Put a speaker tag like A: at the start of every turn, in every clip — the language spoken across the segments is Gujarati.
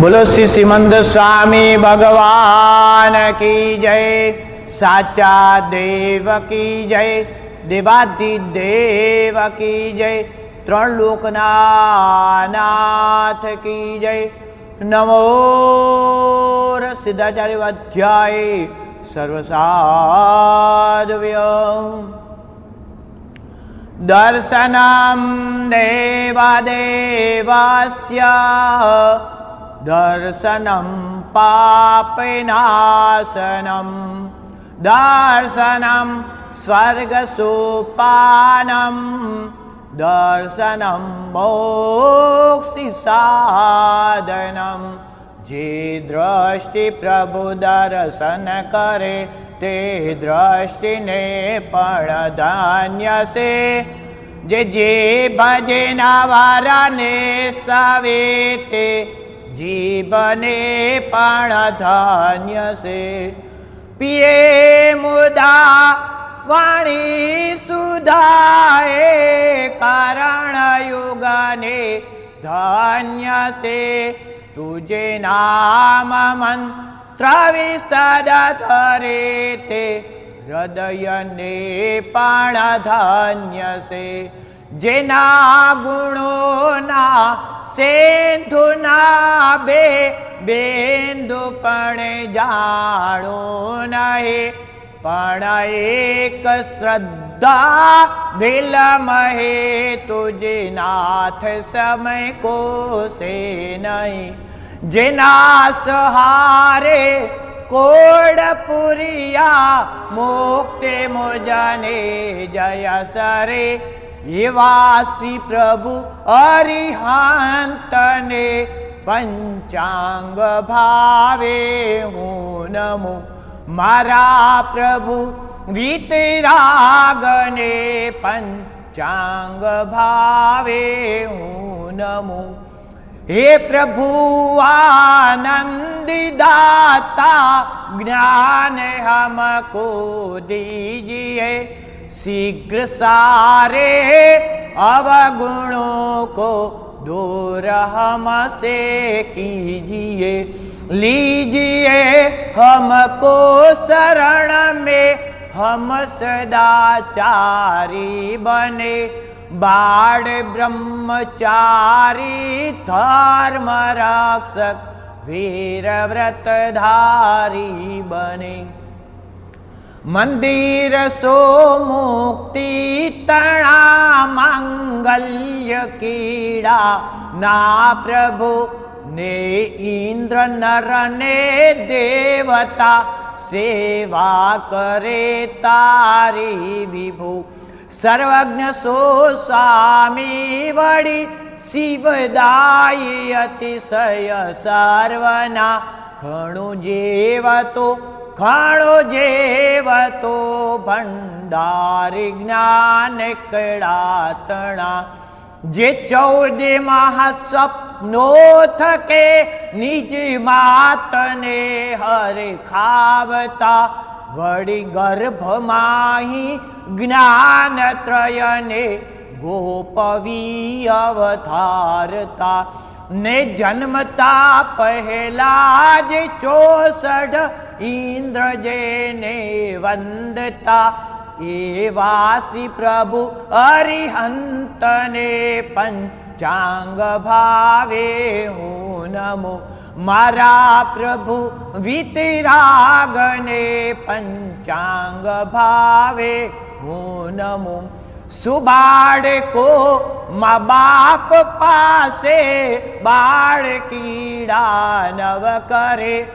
A: બોલો શ્રી શ્રીમંદ સ્વામી ભગવાન કી જય, સાચા દેવ કી જય દેવાધિ દેવ કી જય, ત્રણ લોકના નાથ કી જય. નમો સિદ્ધાચાર્ય અધ્યાય સર્વસાધવ્ય. દર્શનમ દેવાદેવસ્ય દર્શનમ પાપનાશનમ દર્શનમ સ્વર્ગસોપાનમ દર્શનમ મોક્ષિ સાધનમ જે દ્રષ્ટિ પ્રભુ દર્શન કરે તે દ્રષ્ટિને પણ ધાન્ય છે જે જે ભજના વારાને સવે તે જીવને પણ ધન્ય છે. પીએ મુદા, વાણી સુધાએ કારણ યુગને ધન્ય છે. તુજે નામ મંત્ર વિસદ ધરે તે, હૃદયને પણ ધન્ય છે. જેના ગુણોના સેંધુના બે બેંદુ પણ જાણો નહીં. પણ એક શ્રદ્ધા દિલમહે તુજે નાથ સમય કોશે નહીં. જેના સહારે કોડપુરિયા મુક્તિ મુજને જય સરે. એવા શ્રી પ્રભુ અરિહાંતને પંચાંગ ભાવે. હું નમો મારા પ્રભુ વિતરાગને પંચાંગ ભાવે. હું નમો હે પ્રભુ આનંદદાતા જ્ઞાન હમકો દીજીએ शीघ्र सारे अवगुणों को दूर हमसे कीजिए लीजिए हमको शरण में हम सदाचारी बने बाढ़ ब्रह्मचारी धर्म रक्षक वीर व्रतधारी बने મંદિર સો મુક્તિ તણા મંગલ્ય કીડા. ના પ્રભુ, ને ઇન્દ્ર નર ને દેવતા સેવા કરે તારી વિભુ. સર્વજ્ઞ સો સ્વામી વળી શિવદાય અતિશય સર્વના ઘણું જેવતો ખાણો જેવતો ભંડારી જ્ઞાન કડાતણા જે ચૌદ મહાસ્વપ્નો થકે, નિજ માતને હરે ખાવતા. વળી ગર્ભમાહી જ્ઞાન ત્રયને ગોપવી અવતારતા ને જન્મતા પહેલા જ ચોસઠ ઇન્દ્ર જેને વંદતા. એવાસી પ્રભુ અરિહંતને પંચાંગ ભાવે હું નમો. મારા પ્રભુ વિતરાગને પંચાંગ ભાવે હું નમો. સુબાળકો મા બાપ પાસે, બાળ કીડા નવ કરે.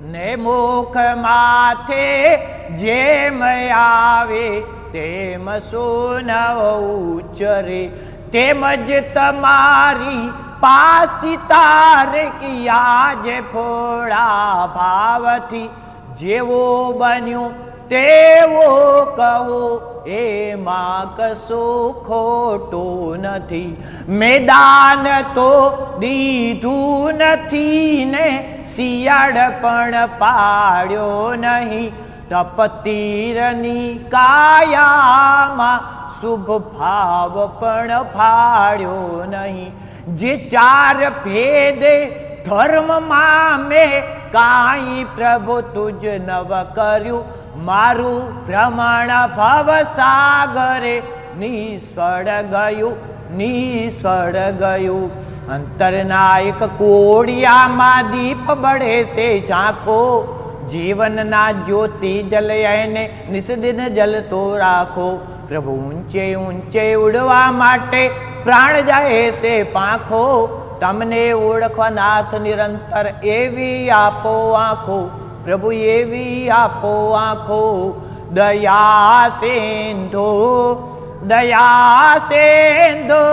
A: ને મુખ માથે જેમ આવે, તેમ સોનવ ઉચ્ચરે તેમજ તમારી પાસી તારકિયા જે ફોડા ભાવથી. જેવો બન્યો તેવો કહો એમાં કશું ખોટું નથી મેદાન તો દીધું નથી ને શિયાળ પણ પાડ્યો નહીં તપતીરની કાયામાં શુભ ભાવ પણ ફાડ્યો નહીં જે ચાર ભેદે ધર્મમાં મેં કાંઈ પ્રભુ તુજ નવ કર્યું. મારું ભ્રમણ ભવ સાગરે નિષ્ફળ ગયું નિષ્ફળ ગયું. અંતરના એક કોડિયામાં દીપ બળે છે ઝાંખો. જીવનના જ્યોતિ જલયને નિસ્દિન જલતો રાખો. પ્રભુ ઊંચે ઊંચે ઉડવા માટે પ્રાણ જાય છે પાંખો. તમને ઓળખવા નાથ નિરંતર એવી આપો આંખો, પ્રભુ એવી આપો આંખો. દયા સેંધો દયા સેંધો,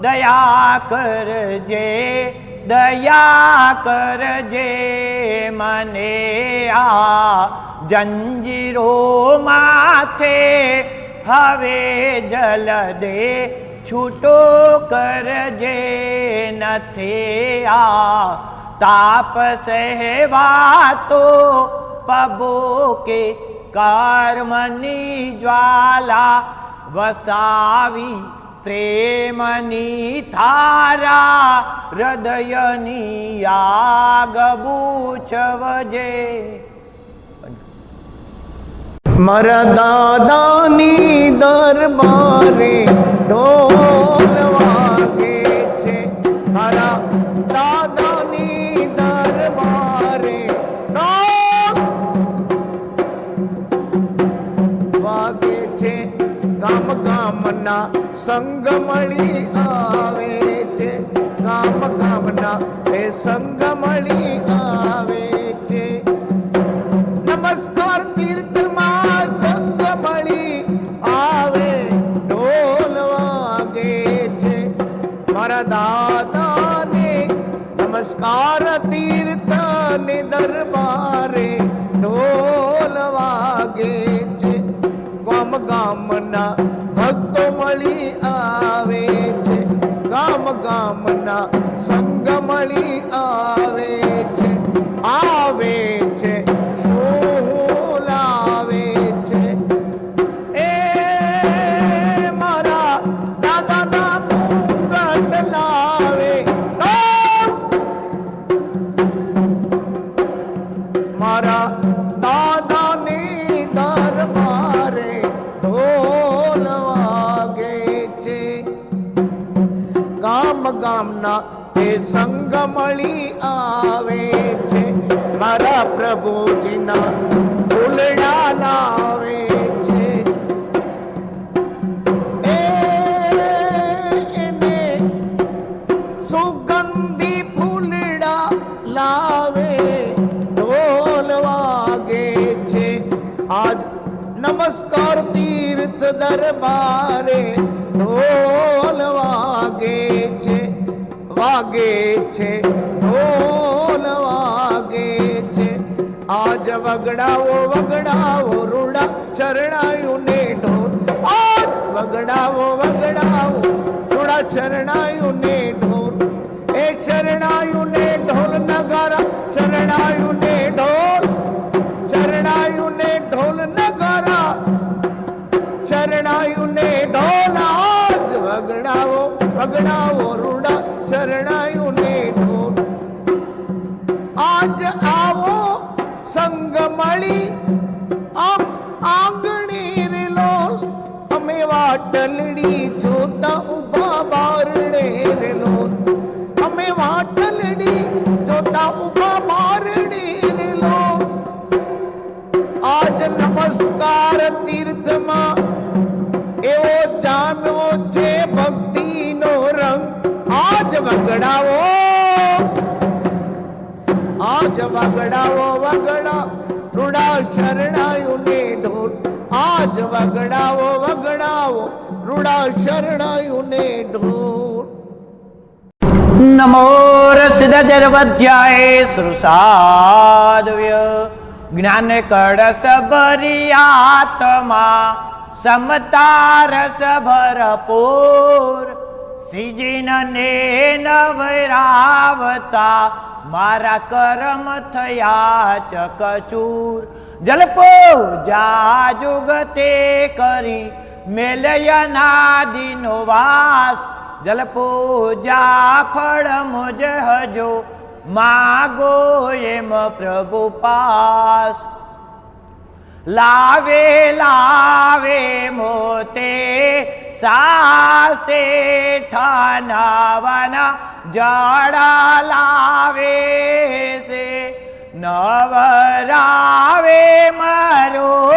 A: દયા કરજે દયા કરજે મને આ જંજીરો માથે હવે જલ દે. છૂટો કરજે નથી આ તાપ સહેવાતો પબો કે કર્મની જ્વાલા વસાવી પ્રેમની થારા હૃદયની આગ બૂછવજે.
B: મારા દાદાની દરબારે ઢોલ વાગે છે વાગે છે ગામ ગામના આવે છે. ગામ ગામના એ સંગ મળી દાદાને નમસ્કાર તીર્થ ને દરબારે ઢોલ વાગે છે ગામ ગામના ભક્તો મળી આવે છે ગામ ગામના સંગ મળી આવે છે આવે મારા દાદાની દરબારે ઢોલ વાગે છે. ગામ ગામના તે સંગ મળી આવે છે. મારા પ્રભુજીના ફૂલડા દરબારે ઢોલ વાગે છે વાગે છે, ઢોલ વાગે છે. આજ વગડાવો વગડાવો રૂડા ચરણાયું ને ઢોલ. આજ વગડાવો વગડાવો રૂડા ચરણાયું ને ઢોલ. એ ચરણાયું ને ઢોલ નગારા ચરણાયું ને ઢોલ. ચરણાયું ને ઢોલ નગારા વગડાવો ઓરડા ચરણાયું ને ઢોલ આજ આવો સંગ મળી આમ આંગણી રે લોલ અમે વાટલડી જોતા વગડાવો, વગડા. રૂડા શરણાયું ને ઢોલ આજ વગડાવો વગડાવો. રૂડા શરણાયું ને ઢોલ
A: નમો રસિદર્વધ્યાય સુસાદવ્ય જ્ઞાન કળસ ભરી આત્મા સમતા રસ ભરપૂર સિજિન ને નવરાવતા મારા કરમ થયા ચકચૂર. જલપો જા જુગતે કરી મેલયનાદિનો વાસ. જલપો જા ફળ મુજ હજો માગો એમ પ્રભુ પાસ. લાવે લાવે મોતે સાસે ઠાનાવાના જાડા લાવે છે નવરાવે મારો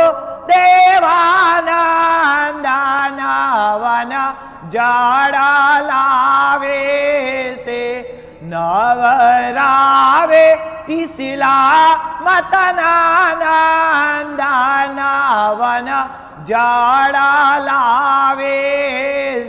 A: દેવાનંદાનાવાના. જાડા લાવે છે નવરાવે તિસલા મતનાનંદાનાવન. જાડા લાવે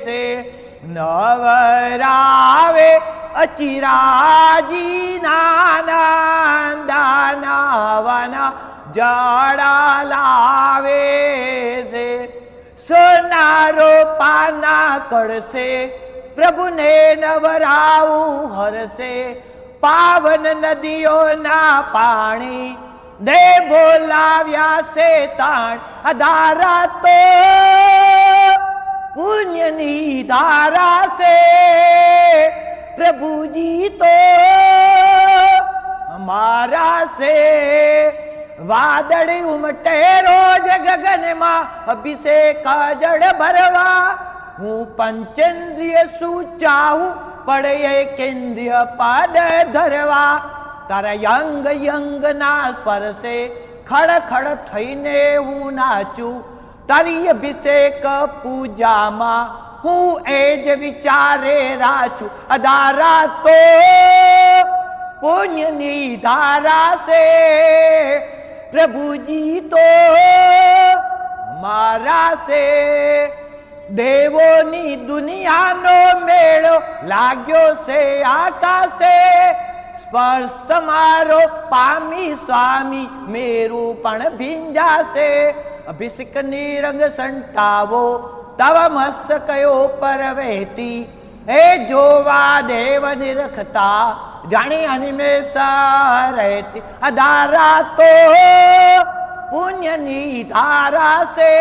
A: નવરાવે અચિરાજી નાનંદાનાવન જાડા લાવે છે. સોનારો પાના કરશે, પ્રભુને નવરાવું હરશે. પાવન નદીઓના પાણી દે બોલાવ્યા છે તાણ. અધારા તો પુણ્યની ધારા સે પ્રભુજી તો અમારા સે વાદળ ઉમટે રોજ ગગનમાં અભિષેક જળ ભરવા. હું પંચેન્દ્રિય શું ચાહું? પડે કેન્દ્રિય પાદ ધરવા. તારા યંગ યંગ ના સ્પર્શે ખડ ખડ થઈને હું નાચું. તારી અભિષેક પૂજામાં હું એ જ વિચારે રાચું અધારા તો પુણ્યની ધારા છે. પ્રભુજી તો મારા છે. દેવોની દુનિયાનો મેળો લાગ્યો છે આકાશે સ્પર્શ તમારો પામી સ્વામી, મેરું પણ ભીંજાશે. અભિષેકની રંગ સંટાવો, તવ મસ્તકયો પર વહેતી હે જોવા દેવ નિરખતા, જાણી અનિમેષા રહેતી અધારા તો પુણ્યની ધારા સે,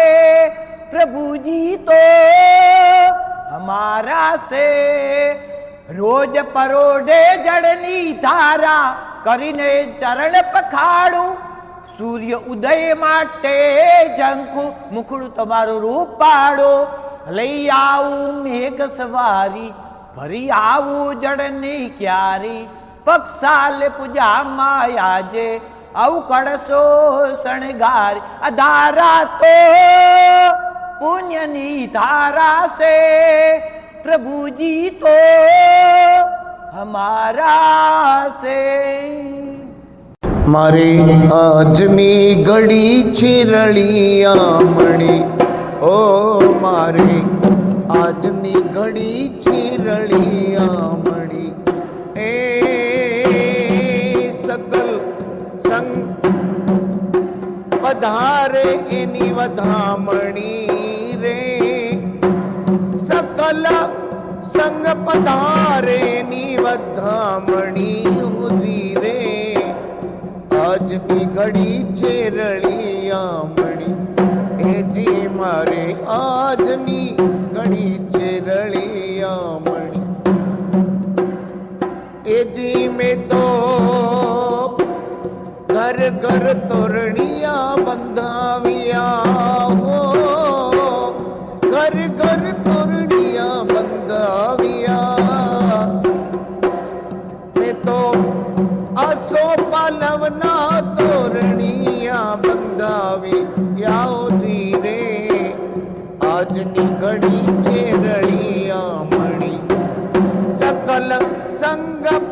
A: પ્રભુજી તો હમારા સે. રોજ પરોડે જળની ધારા કરીને ચરણ પખાડું સૂર્ય ઉદય માટે જંખુ મુખડું તમારું રૂપ પાડો. લઈ આવું મેઘ સવારી ભરી આવું જડની ક્યારી? પક્ષાલ પૂજા માયાજે આવું કળશો શણગાર. અધારા તો પુણ્યની ધારા છે, પ્રભુજી તો હમારા છે.
B: મારે આજની ઘડી ચીરળિયામણી ઓ મારે આજની ઘડી ચીરળિયામણી એ સકલ સંગ વધારે એની વધામણી રે. સકલ સંગ પધારે ની વધામણી. ઘડી છે રળિયામણી એ જી મારે આજની ઘડી છે રળિયામણી એ જી મેં તો ઘર ઘર તોરણિયા બંધાવ્યા.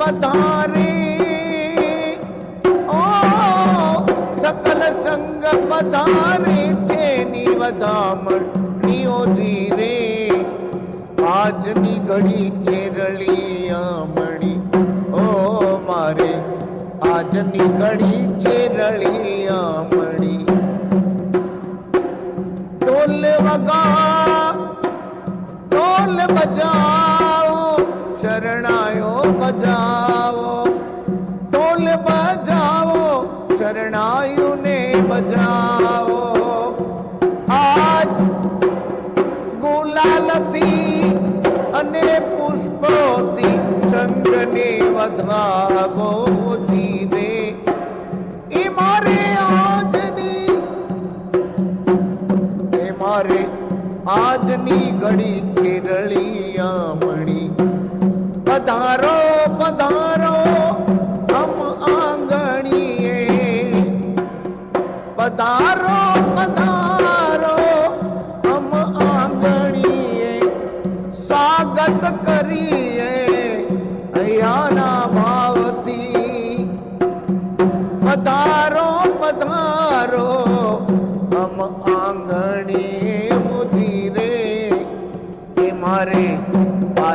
B: પધારે ઓ સકલ સંગ પધારી છે ની વધામણીઓ જી રે આજની ઘડી ચેરળી આમણી ઓ મારે આજની ઘડી ચેરળી આમણી ઢોલ વગા ઢોલ બજાઓ શરણાયો બજાવો ઢોલ બજાવો શરણાયુને બજાવો આજ ગુલાલતી અને પુષ્પોથી ચંદ્રને વધાવો ધીરે એ મારે આજની એ આજની ઘડી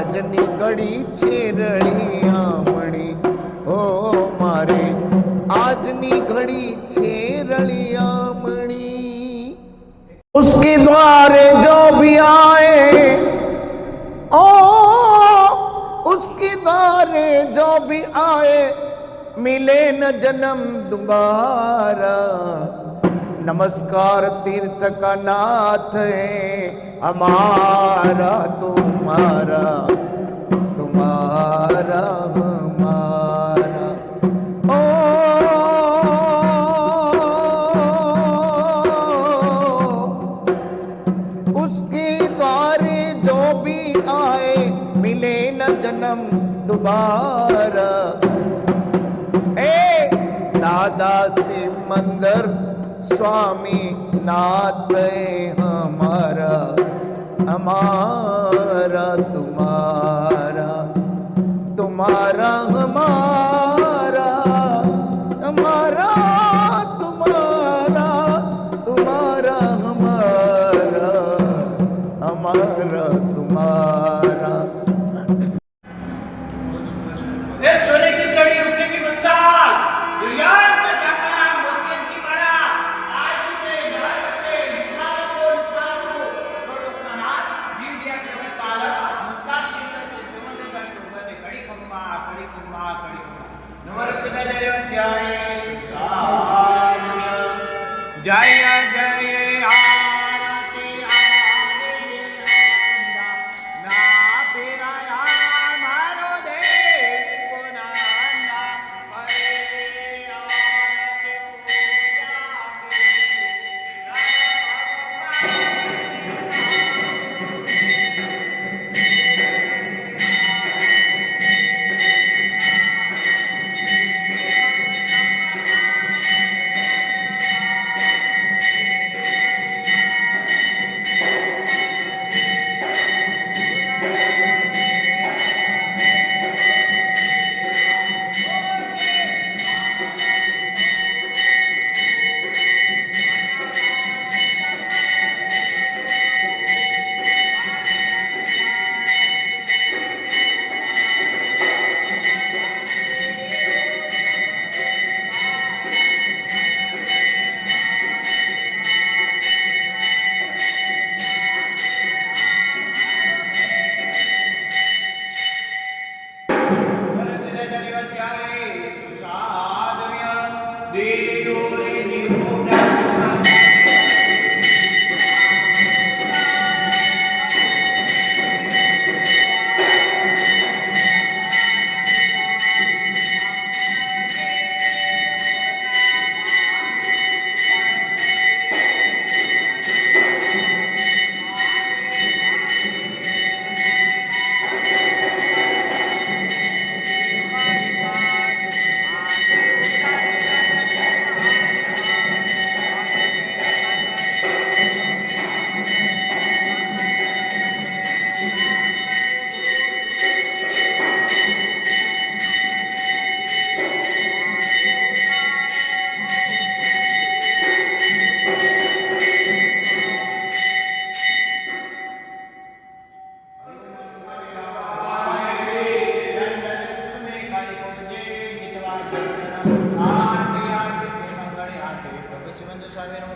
B: આજની ઘડી છે રળિયામણી ઓ મારે આજની ઘડી છે રળિયામણી उसके द्वारे जो भी आए ओ उसके द्वारे जो भी आए मिले न जन्म दोबारा नमस्कार तीर्थ का नाथ है, हमारा तुम्हारा तुम्हारा हमारा। ओ, उसके द्वारे जो भी आए, मिले न जन्म दोबारा। ए, दादा से मंदिर स्वामी नाथ है हमारा हमारा तुम्हारा तुम्हारा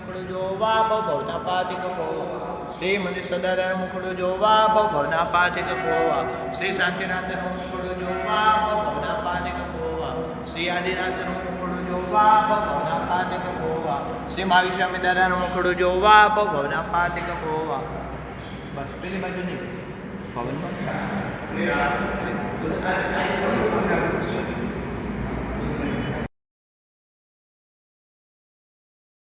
A: મુખડું જોવા ભવના પાતિક પોવા શ્રી મંદિર સદારાયણ મુખડું જોવા ભવના પાતિક શ્રી શાંતિનાથનું મુખડું જોવા ભવના પાતિક પોવા શ્રી આદિનાથનું મુખડું જોવા ભવના પાતિક પોવા શ્રી મહાવીર સ્વામી દાદાનું મુખડું જોવા ભવના પાતિક બસ, પેલી બાજુ નહીં. પાવન